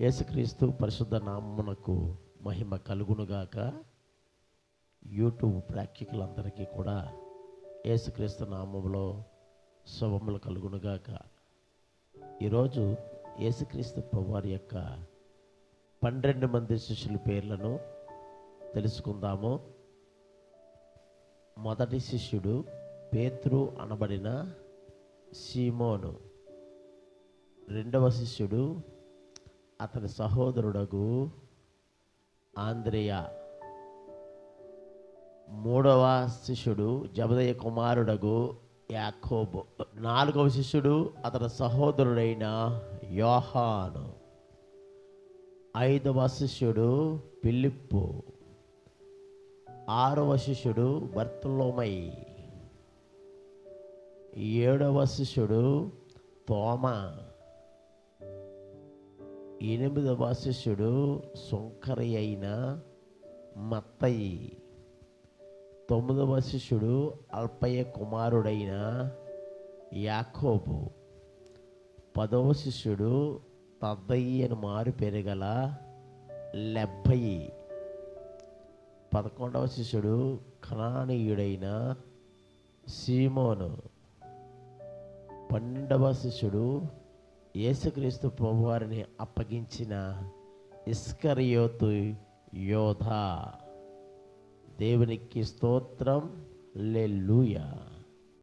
యేసుక్రీస్తు పరిశుద్ధ నామమునకు మహిమ కలుగునుగాక. యూట్యూబ్ ప్రేక్షకులందరికీ కూడా యేసుక్రీస్తు నామములో శుభములు కలుగునుగాక. ఈరోజు యేసుక్రీస్తు ప్రభువారి యొక్క పన్నెండు మంది శిష్యుల పేర్లను తెలుసుకుందాము. మొదటి శిష్యుడు పేతురు అనబడిన సీమోను. రెండవ శిష్యుడు అతని సహోదరుడగు ఆంద్రేయ. మూడవ శిష్యుడు జబదయ కుమారుడగు యాకోబు. నాలుగవ శిష్యుడు అతని సహోదరుడైన యోహాను. ఐదవ శిష్యుడు పిలిప్పు ఆరవ శిష్యుడు బర్తులోమై. ఏడవ శిష్యుడు తోమా. ఎనిమిదవ శిష్యుడు సుంకరి అయిన మత్తయి. తొమ్మిదవ శిష్యుడు అల్పయ్య కుమారుడైన యాకోబు. పదవ శిష్యుడు తద్దయి అని మారు పెరగల లెబ్బయి. పదకొండవ శిష్యుడు కణానీయుడైన సీమోను. పన్నెండవ శిష్యుడు యేసుక్రీస్తు ప్రభువారిని అప్పగించిన ఇస్కరియోతు యోధ దేవునికి స్తోత్రం లెల్లుయా